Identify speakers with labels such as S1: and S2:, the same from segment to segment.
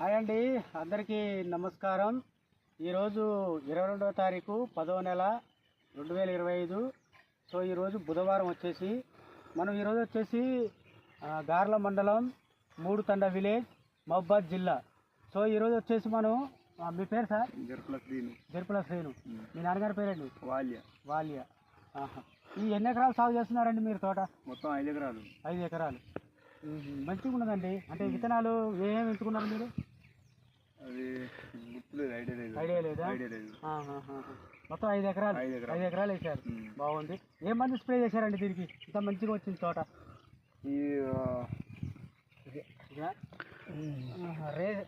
S1: Hi అండి. అందరికీ నమస్కారం. ఈరోజు ఇరవై రెండవ తారీఖు పదవ నెల రెండు వేల ఇరవై ఐదు. సో ఈరోజు బుధవారం వచ్చేసి మనం ఈరోజు వచ్చేసి గార్ల మండలం మూడు తండ విలేజ్ మహబాద్ జిల్లా. సో ఈరోజు వచ్చేసి మనం మీ పేరు సార్?
S2: జరుపుల శ్రీను
S1: జరుపుల శ్రీను. మీ నాన్నగారి పేరండి
S2: వాల్య.
S1: వాలియా. ఈ ఎన్ని ఎకరాలు సాగు చేస్తున్నారండి మీరు తోట?
S2: మొత్తం ఐదు ఎకరాలు.
S1: ఐదు ఎకరాలు. మంచిగా ఉన్నదండి అంటే విత్తనాలు ఏమేమి ఎంచుకున్నారు మీరు?
S2: ఐడియా లేదు.
S1: మొత్తం ఐదు ఎకరాలు.
S2: ఐదు ఎకరాలు.
S1: వేసారు. బాగుంది. ఏ మందు స్ప్రే చేశారండి దీనికి? ఇంత మంచిగా వచ్చింది తోట
S2: ఈ.
S1: రే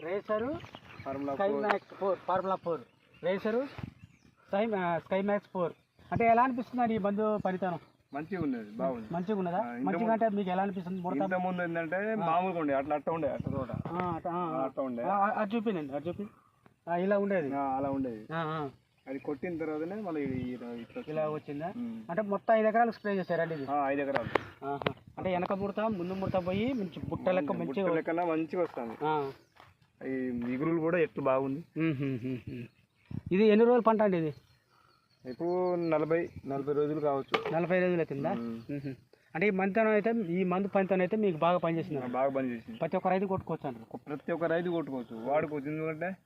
S1: racer sky max four formula four. Racer sky sky max four. అంటే ఎలా అనిపిస్తుంది ఈ మందు పనితనం
S2: మంచిగా ఉన్నది బాగుంది.
S1: మంచిగా ఉన్నదా మంచిగా అంటే మీకు ఎలా అనిపిస్తుంది? ముడత?
S2: ఇంత ముందు ఏంటంటే మామూలుగా ఉండే అట్లా అట్ట ఉండే అట్ట తోట. అట్ట ఉండే.
S1: అది అది చూపి ఇలా ఉండేది?
S2: అలా ఉండేది. అది కొట్టిన తర్వాతనే మళ్ళీ.
S1: ఇలా వచ్చిందా. అంటే మొత్తం ఐదు ఎకరాలు స్ప్రే చేశారండి ఇది?
S2: ఐదు ఎకరాలు.
S1: అంటే వెనక ముడత ముందు ముడత పోయి మంచి బుట్ట లెక్క మంచిగా
S2: మంచిగా వస్తుంది. ఈ ఇగురులు కూడా ఎట్లు బాగుంది.
S1: ఇది ఎన్ని రోజులు పంట అండి ఇది?
S2: ఇప్పుడు నలభై నలభై రోజులు కావచ్చు.
S1: నలభై రోజులు అవుతుందా. అంటే ఈ మంతనం అయితే ఈ మందు పనితనం అయితే మీకు బాగా పనిచేసింది.
S2: బాగా పని చేసింది
S1: ప్రతి ఒక్క రైతు కొట్టుకోవచ్చు అంటారు
S2: ప్రతి ఒక్క రైతు కొట్టుకోవచ్చు. వాడుకోవచ్చు. ఎందుకంటే.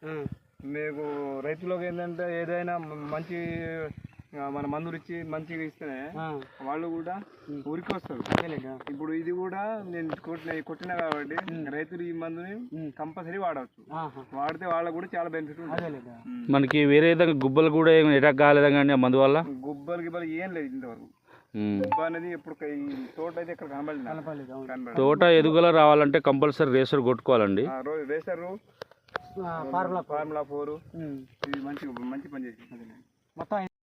S2: మీకు రైతులకు ఏంటంటే ఏదైనా మంచి మన మందులు ఇచ్చి మంచిగా ఇస్తేనే
S1: ఆ.
S2: వాళ్ళు కూడా ఊరికి వస్తారు. ఇప్పుడు ఇది కూడా నేను కొట్టిన కొట్టిన కాబట్టి రైతులు ఈ మందుని. కంపల్సరీ వాడవచ్చు. వాడితే వాళ్ళకు కూడా చాలా బెనిఫిట్ ఉంటుంది.
S3: మనకి వేరే విధంగా గుబ్బలు కూడా ఏమి అటాక్ కాలేదా కానీ ఆ మందు వల్ల?
S2: గుబ్బలు గిబ్బలు ఏం లేదు ఇంతవరకు. తోట
S3: ఎదుగుల రావాలంటే compulsory racer కొట్టుకోవాలండి.
S1: Formula
S2: formula four. మంచిగా మంచి పని చేసింది.
S1: మొత్తం